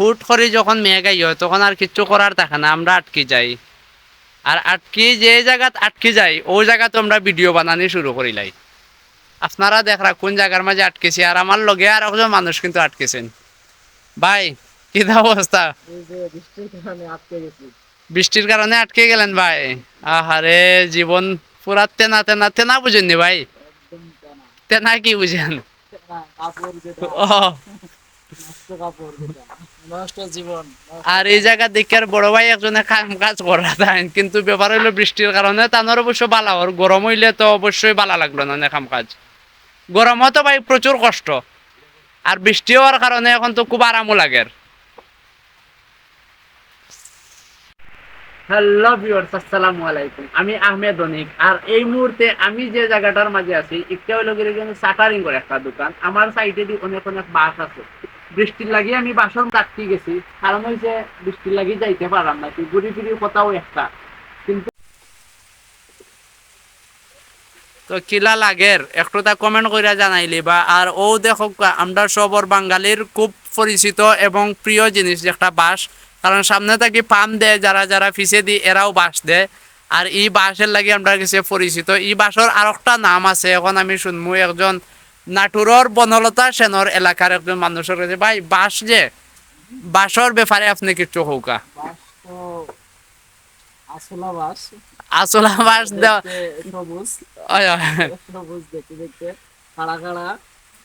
হুট করে যখন মেঘাই হয় তখন আর কিচ্ছু করার থাকে না আমরা আটকে যাই। আর আটকে যে জায়গাত আটকে যাই ওই জায়গাতে আমরা ভিডিও বানানি শুরু করিলাই। আপনারা দেখরা কোন জায়গার মাঝে আটকেছি আর আমার লগে আর একজন মানুষ কিন্তু আটকেছেন। ভাই কি অবস্থা? বৃষ্টির কারণে আটকে গেলেন ভাই? আহারে জীবন পুরা তেনা তেনা তেনা বুঝেননি ভাই? তেনা। কি বুঝেন? ও আর এই জায়গা দেখে আর বড় ভাই একজনে কাজ করা কিন্তু ব্যাপার হইল বৃষ্টির কারণে তানোর অবশ্য বালা, ওর গরম হইলে তো অবশ্যই বালা লাগল না কাজ। ভাই প্রচুর কষ্ট, আর বৃষ্টি হওয়ার কারণে এখন তো খুব আরামও লাগে। হ্যালো ভিউয়ার্স আসসালামু আলাইকুম। আমি আহমেদ অনিক, আর এই মুহূর্তে আমি যে জায়গাটার মাঝে আছি একটা কিন্তু সাটারিং করে একটা দোকান। আমার সাইডে দি অনেক অনেক বাস আছে। বৃষ্টির লাগি আমি বাসন কাটতে গেছি। কারণ হইছে বৃষ্টির লাগি যাইতে পারলাম না কি ঘুরি ফিরি কথাও একটা। কিন্তু তো কিলা লাগের? একটু তা কমেন্ট কইরা জানাইলি বা, আর ও দেখো, আমরা সবর বাঙালির খুব পরিচিত এবং প্রিয় জিনিস একটা বাস কারণ সামনে থাকি পাম দেয়, যারা যারা ফিসে দি, এরাও বাস দেয়। আর এই বাসের লাগি আমরা কাছে পরিচিত। এই বাসর আর একটা নাম আছে, এখন আমি শুনমু, একজন নাটুরর বনলতা সেনর এলাকার একজন মানুষের কাছে ভাই বাস যে বাসর ব্যাপারে আপনি কিছু হৌকা? আসলা বাস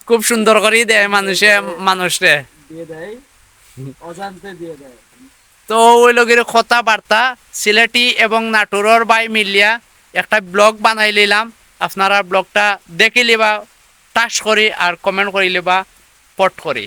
খুব সুন্দর করেই দেয় মানুষে দেয় তো ওই লগের কথাবার্তা সিলেটি এবং নাটোরের বাই মিলিয়া একটা ব্লগ বানাই নিলাম আপনারা ব্লগটা দেখি লিবা। টাচ করে আর কমেন্ট করিলে বা পট করি।